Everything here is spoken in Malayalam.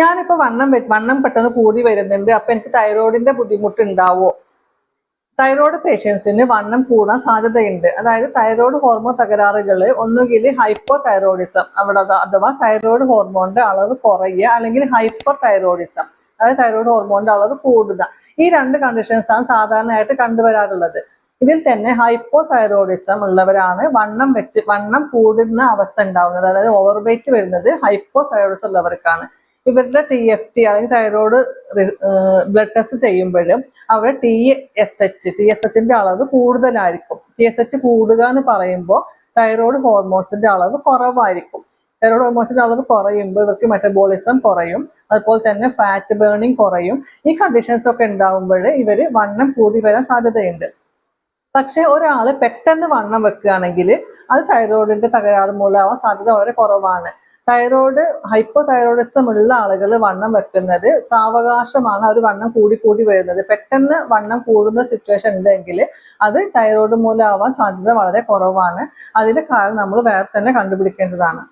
ഞാനിപ്പോ വണ്ണം വണ്ണം പെട്ടെന്ന് കൂടി വരുന്നുണ്ട്. അപ്പൊ എനിക്ക് തൈറോയിഡിന്റെ ബുദ്ധിമുട്ട് ഉണ്ടാവോ തൈറോയ്ഡ് പേഷ്യൻസിന് വണ്ണം കൂടാൻ സാധ്യതയുണ്ട്. അതായത് തൈറോയ്ഡ് ഹോർമോൺ തകരാറുകൾ ഒന്നുകിൽ ഹൈപ്പോ തൈറോയിഡിസം അവിടെ അഥവാ തൈറോയ്ഡ് ഹോർമോണിന്റെ അളവ് കുറയുക അല്ലെങ്കിൽ ഹൈപ്പർ തൈറോയിഡിസം അതായത് തൈറോയ്ഡ് ഹോർമോണിന്റെ അളവ് കൂടുക. ഈ രണ്ട് കണ്ടീഷൻസ് ആണ് സാധാരണയായിട്ട് കണ്ടുവരാറുള്ളത്. ഇതിൽ തന്നെ ഹൈപ്പോ തൈറോയിഡിസം ഉള്ളവരാണ് വണ്ണം വെച്ച് വണ്ണം കൂടുന്ന അവസ്ഥ ഉണ്ടാവുന്നത്. അതായത് ഓവർ വെയിറ്റ് വരുന്നത് ഹൈപ്പോ തൈറോയിഡിസം ഉള്ളവർക്കാണ്. ഇവരുടെ ടി എഫ് ടി അല്ലെങ്കിൽ തൈറോയ്ഡ് ബ്ലഡ് ടെസ്റ്റ് ചെയ്യുമ്പോഴും അവർ T S H T S എച്ചിന്റെ അളവ് കൂടുതലായിരിക്കും. ടി എസ് എച്ച് കൂടുക എന്ന് പറയുമ്പോൾ തൈറോയ്ഡ് ഹോർമോൺസിന്റെ അളവ് കുറവായിരിക്കും. തൈറോയ്ഡ് ഹോർമോൺസിന്റെ അളവ് കുറയുമ്പോൾ ഇവർക്ക് മെറ്റബോളിസം കുറയും. അതുപോലെ തന്നെ ഫാറ്റ് ബേണിംഗ് കുറയും. ഈ കണ്ടീഷൻസ് ഒക്കെ ഉണ്ടാവുമ്പോൾ ഇവർ വണ്ണം കൂടി വരാൻ സാധ്യതയുണ്ട്. പക്ഷെ ഒരാൾ പെട്ടെന്ന് വണ്ണം വെക്കുകയാണെങ്കിൽ അത് തൈറോയിഡിന്റെ തകരാറ് മൂലമാവാൻ സാധ്യത വളരെ കുറവാണ്. തൈറോയ്ഡ് ഹൈപ്പോ തൈറോയിഡിസം ഉള്ള ആളുകൾ വണ്ണം വെക്കുന്നത് സാവകാശമാണ്. അവർ വണ്ണം കൂടി കൂടി വരുന്നത്. പെട്ടെന്ന് വണ്ണം കൂടുന്ന സിറ്റുവേഷൻ ഉണ്ടെങ്കിൽ അത് തൈറോയ്ഡ് മൂലമാവാൻ സാധ്യത വളരെ കുറവാണ്. അതിന്റെ കാരണം നമ്മൾ വേറെ തന്നെ കണ്ടുപിടിക്കേണ്ടതാണ്.